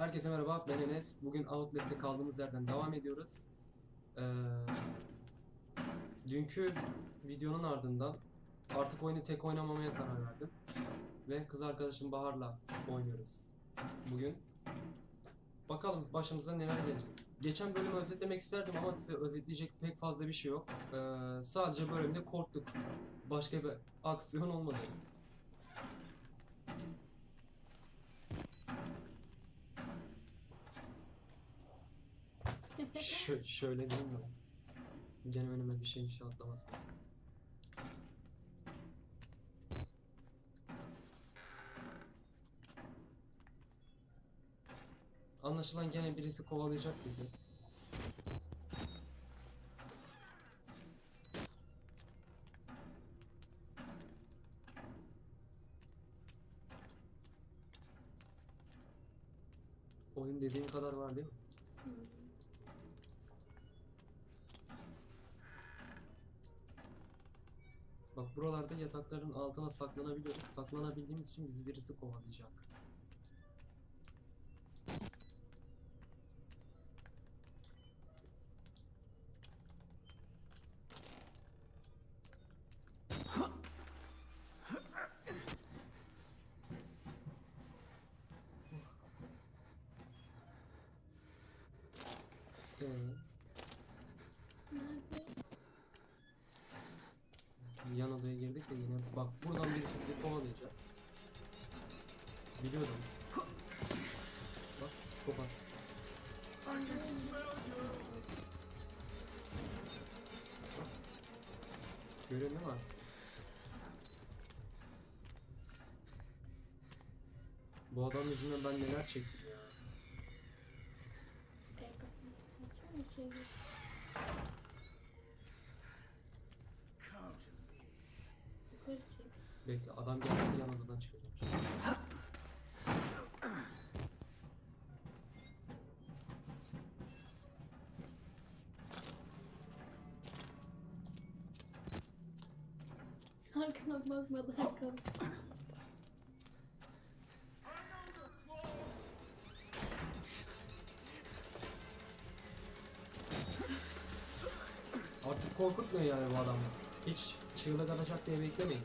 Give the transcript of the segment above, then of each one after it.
Herkese merhaba, ben Enes. Bugün Outlast'te kaldığımız yerden devam ediyoruz. Ee, dünkü videonun ardından artık oyunu tek oynamamaya karar verdim. Ve kız arkadaşım Bahar'la oynuyoruz bugün. Bakalım başımıza neler gelecek. Geçen bölümü özetlemek isterdim ama size özetleyecek pek fazla bir şey yok. Ee, sadece bölümde korktuk. Başka bir aksiyon olmadı. Şö- şöyle değil mi? Gene önüme bir şey şey atlamasın. Anlaşılan gene birisi kovalayacak bizi. Yatakların altına saklanabiliyoruz. Saklanabildiğimiz için bizi birisi kovalayacak. Ee, yan odaya girdik de yine bak buradan birisi bizi kovalayacak. Biliyorum. Bak psikopat. Az? Bu adam yüzünden ben neler çektim ya. Baksana çevir. Yukarı çık. Bekle adam gelsin yan odadan çıkacağım. şimdi. Arkana bakmadan kalsın. Artık korkutmuyor yani bu adamı. Hiç çığlık atacak diye beklemeyin.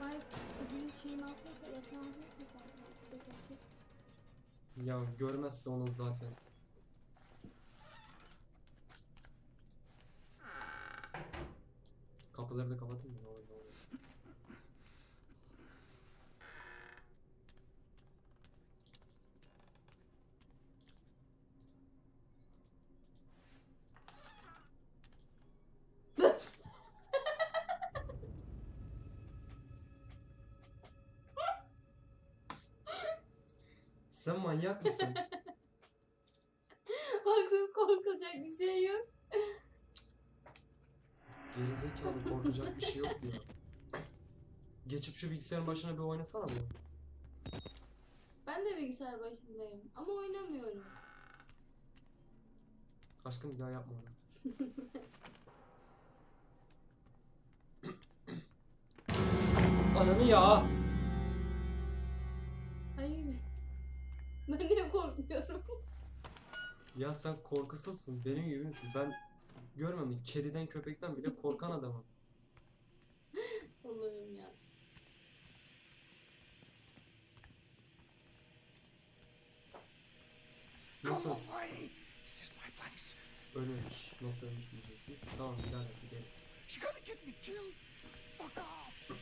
Ay öbür şeyin altına sa- yatağın altına saklarsın. Burada görecek misin? Ya görmezse onu zaten. Kapıları da kapatın mı? Sen manyak mısın? Baksana korkulacak bir şey yok. Gerizekalı korkacak bir şey yok diyor. Geçip şu bilgisayarın başına bir oynasana bu. Ben de bilgisayar başındayım ama oynamıyorum. Aşkım bir daha yapma onu. Ananı ya. Korkmuyorum? Ya sen korkusuzsun. Benim gibi misin? Ben görmem. Kediden köpekten bile korkan adamım. Olurum ya. Nasıl ölmemiş? Nasıl ölmüş diyecektim. Tamam birader gideriz. You're gonna get me killed. Fuck off!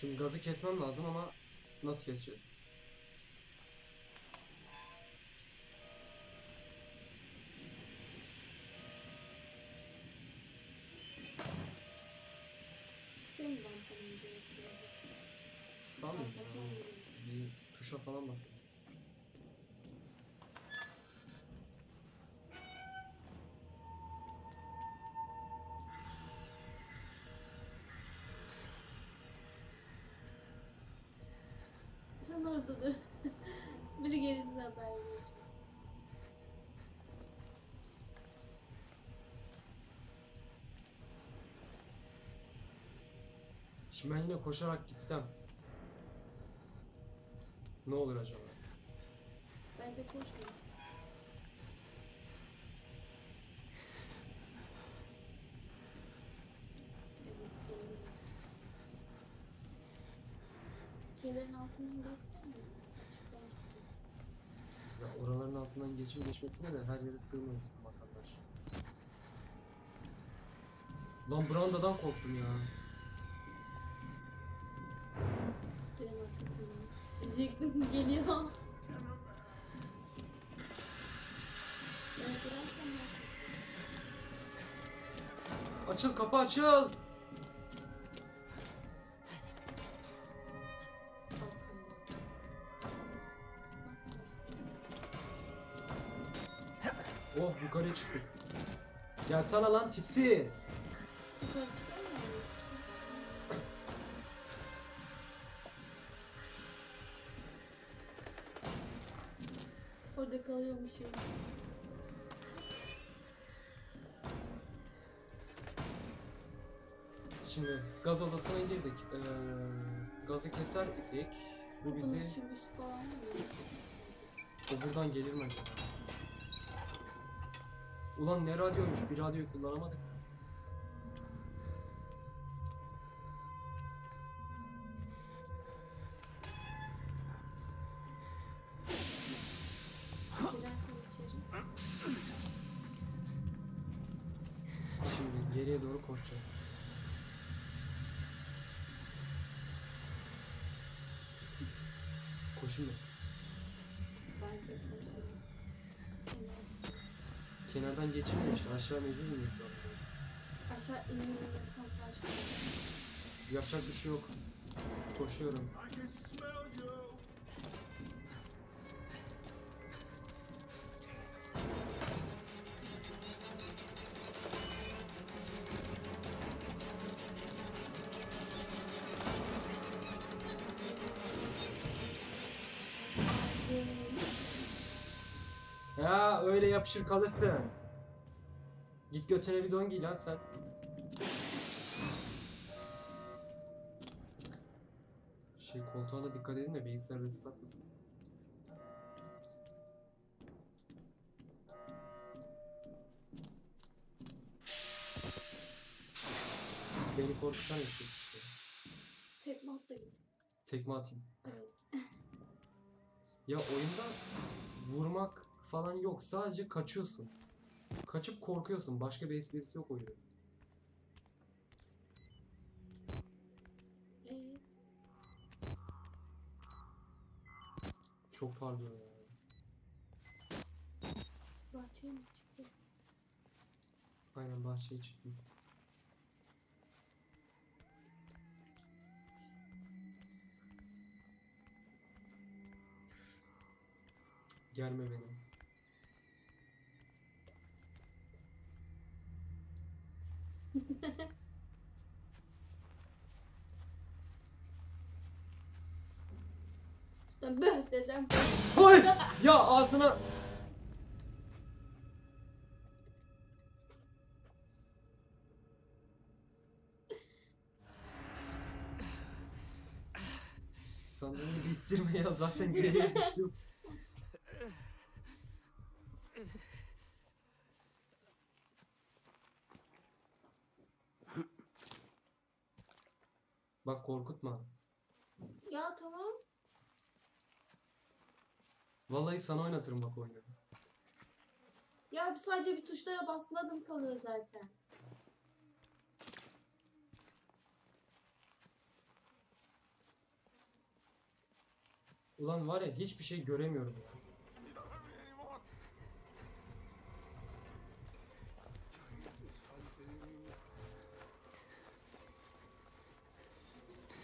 Şimdi gazı kesmem lazım ama nasıl keseceğiz? Şey mi bantamı gerekiyor? Sanmıyorum. Bir tuşa falan basarız. oradadır. Biri gelirse haber verir. Şimdi ben yine koşarak gitsem ne olur acaba? Bence koşma. Şeylerin altından geçsene. Açıktan gitme. Ya oraların altından geçim geçmesine de her yere sığmıyor bizim vatandaş. Lan Branda'dan korktum ya. Benim arkasından. Diyecektim geliyor. Açıl kapı açıl. Yukarıya çıktık. Gelsene lan tipsiz. Yukarı çıkamıyor muyum? Orada kalıyormuşum. Şimdi gaz odasına girdik. Ee, gazı keser isek bu Bunun bizi sürgüsü falan mı? o buradan gelir mi acaba? Ulan ne radyoymuş bir radyoyu kullanamadık. İşte aşağı mecbur muyuz şu anda? Aşağı inilmez tam karşıda. Yapacak bir şey yok. Koşuyorum. Ya öyle yapışır kalırsın. Git götüne bir don giy lan sen. Şey koltuğa da dikkat edin de bilgisayar ıslatmasın. Beni korkutan eşek işte. Tekme at da git. Tekme atayım. Evet. Ya oyunda vurmak falan yok. Sadece kaçıyorsun. Kaçıp korkuyorsun. Başka bir esprisi yok oyunun. Ee, Çok pardon ya. bahçeye mi çıktı? Aynen bahçeye çıktım. Gelme benim. Sen böh desem Hay! Ya ağzına... Sandalyeyi bittirme ya zaten geriye düştüm. Bak korkutma. Ya tamam. Vallahi sana oynatırım bak oyunu. Ya bir sadece bir tuşlara basmadım kalıyor zaten. Ulan var ya hiçbir şey göremiyorum ya. You don't have it anymore.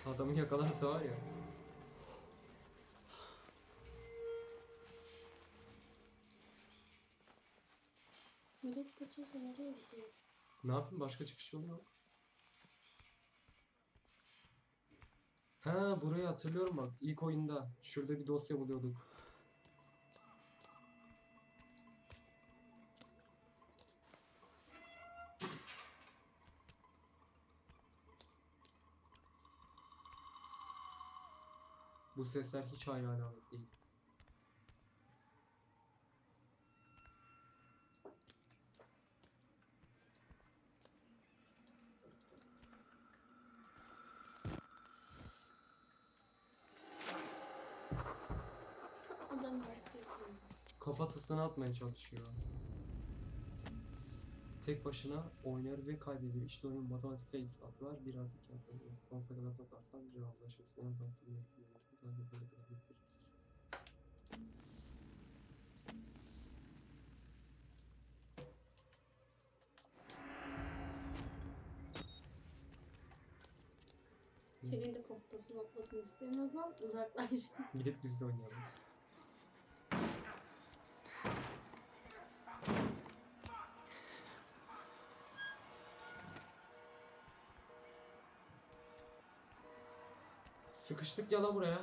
Adamı yakalarsa var ya. Melek Paçası nereye gidiyor? Ne yapayım başka çıkış yolu yok. Ha burayı hatırlıyorum bak ilk oyunda. Şurada bir dosya buluyorduk. Bu sesler hiç hayra alamet değil. Kafatasını atmaya çalışıyor. Tek başına oynar ve kaybediyor. İşte oyunun matematiksel ispatı var. Bir artı iki artı bir. Sonsuza kadar toplarsan cevaplaşırsın. En son sürmesi gerekir. Senin de kafatasını atmasını istemiyorsan uzaklaş. Gidip biz de oynayalım. Sıkıştık ya la buraya.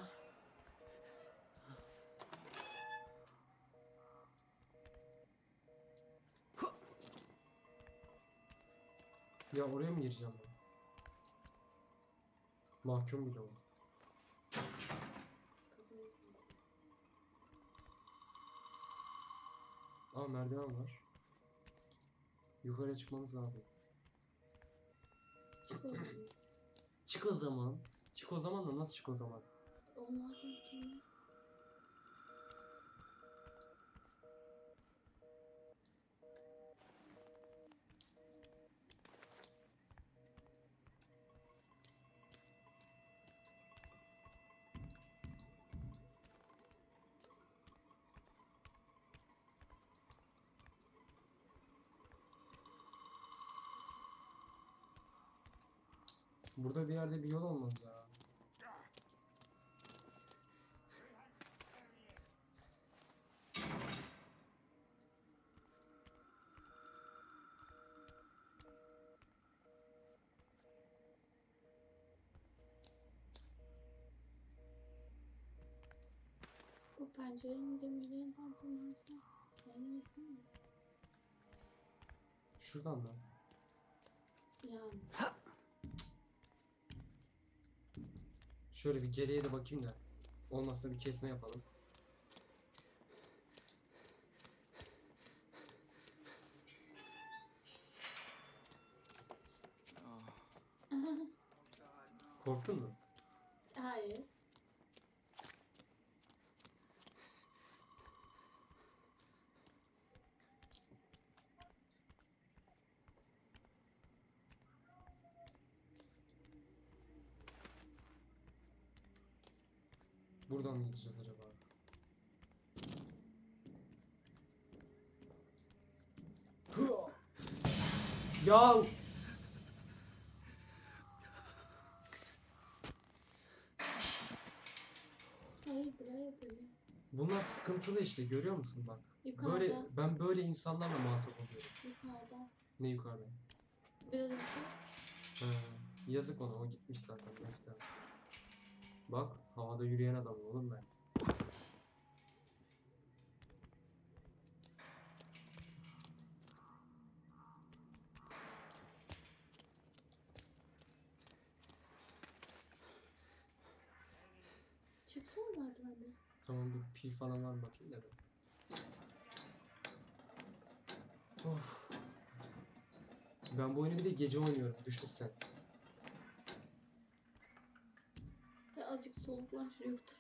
Ya oraya mı gireceğim ben? Mahkum bile o. Aa merdiven var. Yukarıya çıkmamız lazım. Çık o zaman. Çık o zaman da nasıl çık o zaman? Bütün- Burada bir yerde bir yol olmalı ya. Bu pencerenin demirlerinden tırmanırsa değmez değil mi? Şuradan da. Yani. Şöyle bir geriye de bakayım da. Olmazsa bir kesme yapalım. Korktun mu? Hayır. Gideceğiz acaba? Ya Hayırdır hayırdır. bunlar sıkıntılı işte görüyor musun bak. Yukarıda. Böyle ben böyle insanlarla muhatap oluyorum. Yukarıda. Ne yukarıda? Biraz önce. Ha, yazık ona o gitmiş zaten Mefta. Bak havada yürüyen adam oğlum ben. Çıksana merdivenden. Tamam dur pil falan var bakayım da ben. Of. Ben bu oyunu bir de gece oynuyorum düşün sen. Ve azıcık soluklaş şuraya otur.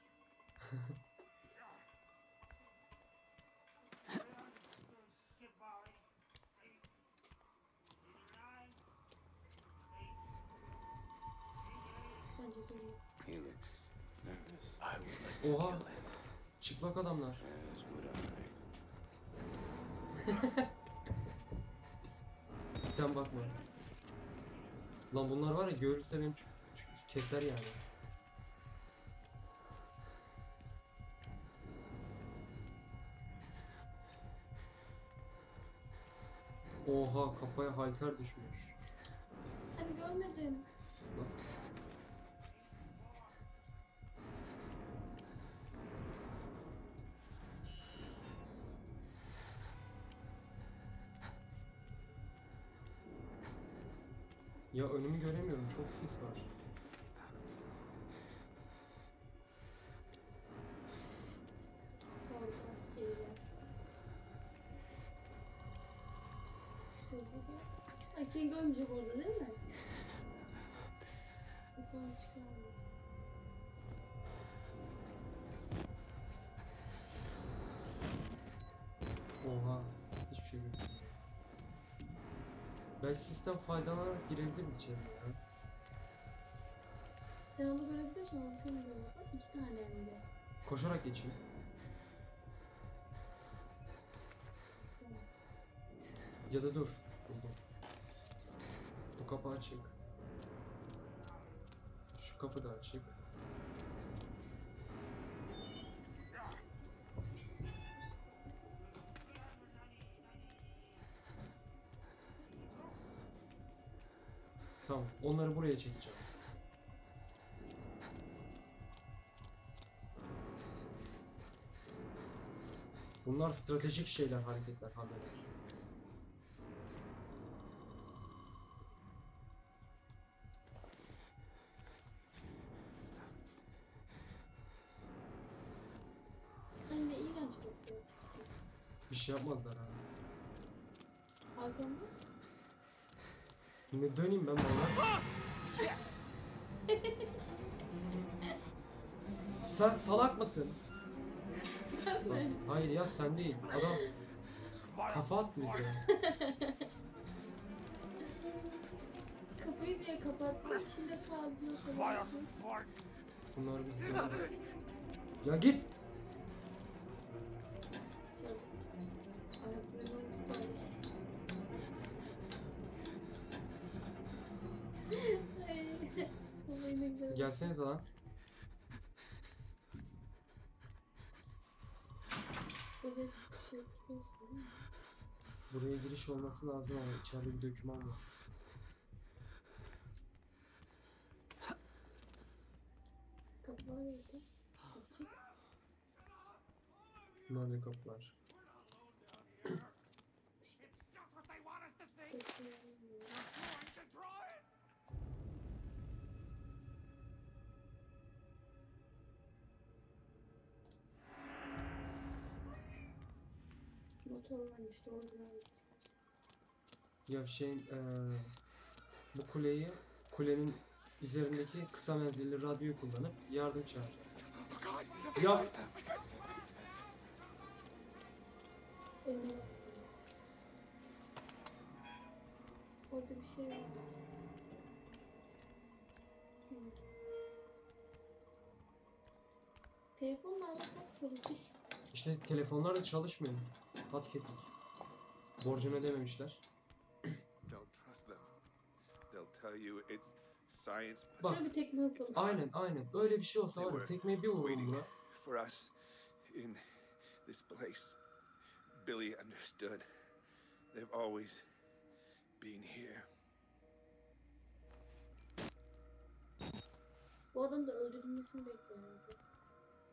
Oha. Çıplak adamlar. Sen bakma. Lan bunlar var ya görürse beni ç- ç- keser yani. Oha kafaya halter düşmüş. Hani görmedim. Bak. Ya önümü göremiyorum çok sis var. Belki sistem faydalanarak girebiliriz içeri ya. Sen onu görebiliyorsun onu sen. Bak iki tane hem de. Koşarak geçeyim. Ya da dur. Buldum. Bu kapı açık. Şu kapı da açık. Çekeceğim. Bunlar stratejik şeyler, hareketler, hamleler. Ay ne iğrenç kokuyor tipsiz. Bir şey yapmadılar ha. Arkamda. Ne döneyim ben bana? Sen salak mısın? Ben. Hayır ya sen değil. Adam kafa at bize. Kapıyı niye kapattın? İçinde kaldı nasıl olsun? Bunlar bizi. Ya git. Gelsenize lan. Burada çıkış yok? Buraya giriş olması lazım ama içeride bir döküman var. Kapı var orada. Açık. Nerede kapılar? İşte. Motor varmış. Ya şeyin eee, bu kuleyi kulenin üzerindeki kısa menzilli radyoyu kullanıp yardım çağıracağız. Ya Önüne bak. Orada bir şey var. Hmm. Telefonla arasak polisi. işte telefonlar da çalışmıyor. Hat kesik. Borcunu ödememişler. Bak. Şöyle bir tekme atalım. Aynen aynen. Öyle bir şey olsa var ya tekmeyi bir vururum buna. for us in this place. Billy understood. They've always been here. Bu adam da öldürülmesini bekliyor herhalde.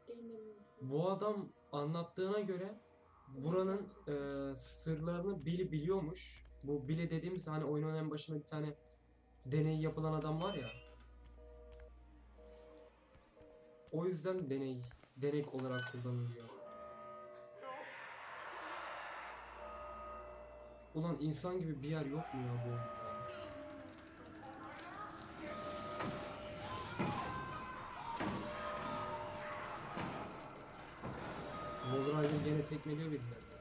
Gelmemi. Bu adam anlattığına göre buranın eee, sırlarını Billy biliyormuş. Bu Billy dediğimiz hani oyunun en başında bir tane deney yapılan adam var ya. O yüzden deney denek olarak kullanılıyor. Ulan insan gibi bir yer yok mu ya bu? Wolverine gene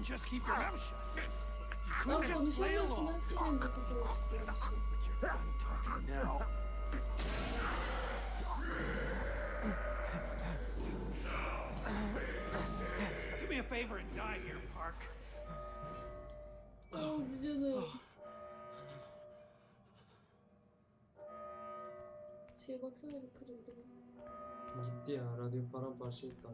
Couldn't just keep your mouth shut. You Lan couldn't just play konuşamıyorsun along. nasıl çenemizi kapatıyorsun? But you're done talking now. Do me a favor and die here, Park. oldu canım? Şeye baksana bir kırıldı mı? Gitti ya. Radyo paramparça etti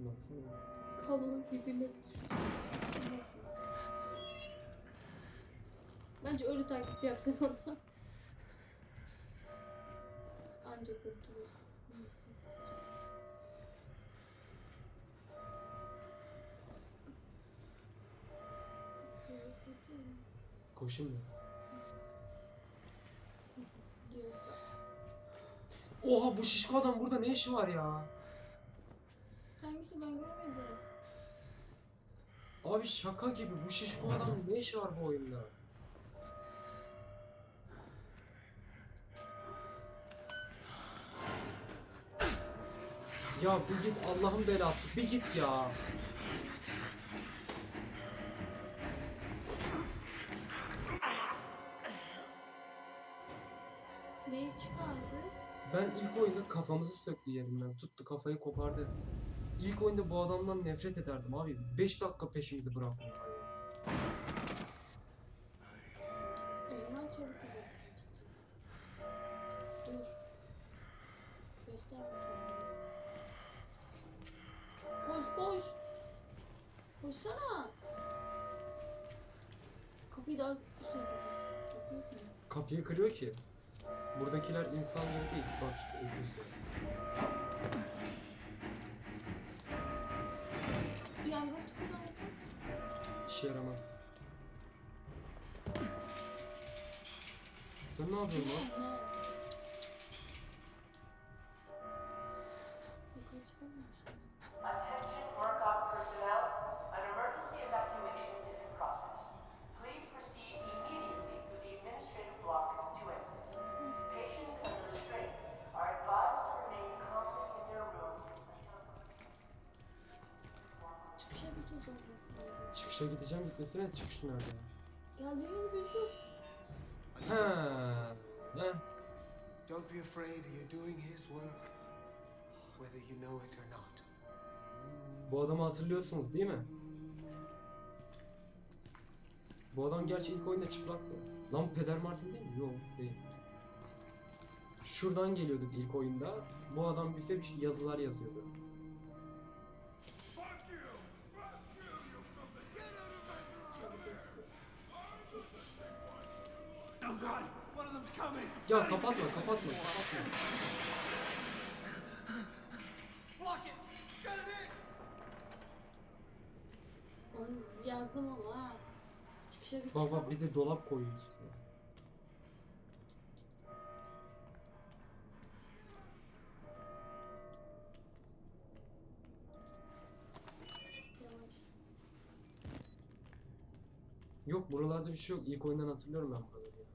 Nasıl? Kabloları birbirine mı? Bence ölü taklit yapsan orada. Ancak kurtulur. Korkutucu. Koşayım mı? Oha bu şişko adam burada ne işi var ya? Hangisi ben görmedim. Abi şaka gibi bu şişko adam ne işi var bu oyunda? Ya bir git Allah'ın belası bir git ya. Neyi çıkardı? Ben ilk oyunda kafamızı söktü yerinden tuttu kafayı kopardı. İlk oyunda bu adamdan nefret ederdim abi. 5 dakika peşimizi bırakmıyor. İşe yaramaz. Sen ne yapıyorsun lan? Gitmesine çıkış nerede? Geldiği yolu biliyorum. He. He. Don't be afraid, you're doing his work, whether you know it or not. Bu adamı hatırlıyorsunuz değil mi? Bu adam gerçi ilk oyunda çıplaktı. Lan Peder Martin değil mi? Yok değil. Şuradan geliyorduk ilk oyunda. Bu adam bize bir şey- yazılar yazıyordu. Ya kapatma kapatma kapatma. Onu yazdım ama ha. Çıkışa bir Bak çıkalım. bak bir de dolap koyuyor üstüne. Yavaş. Yok buralarda bir şey yok. İlk oyundan hatırlıyorum ben buraları ya.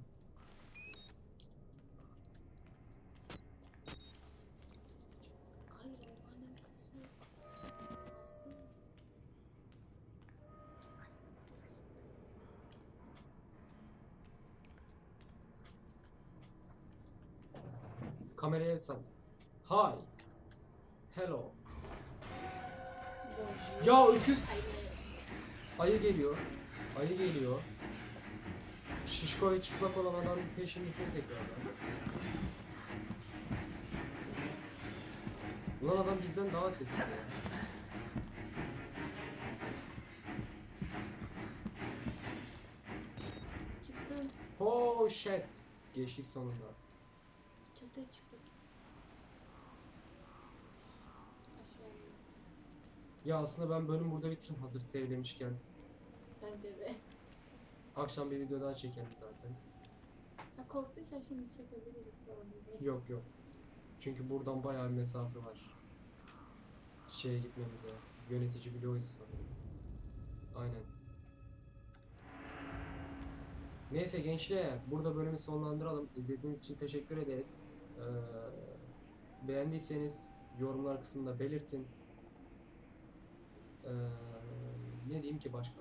Geliyor. Ayı geliyor. Şişko ve çıplak olan adam peşimizde tekrardan. Ulan adam bizden daha atletik ya. Çıktın. Oh shit. Geçtik sonunda. Çatıya çık bakayım. Aşağı. Ya aslında ben bölüm burada bitiririm hazır sevlemişken. Bence de. Akşam bir video daha çekerim zaten. Ha korktuysan şimdi çekebiliriz değil. Yok yok. Çünkü buradan bayağı bir mesafe var. Şeye gitmemize. Yönetici bloğuydu sanırım. Aynen. Neyse gençler burada bölümü sonlandıralım. İzlediğiniz için teşekkür ederiz. Ee, beğendiyseniz yorumlar kısmında belirtin. Ee, ne diyeyim ki başka?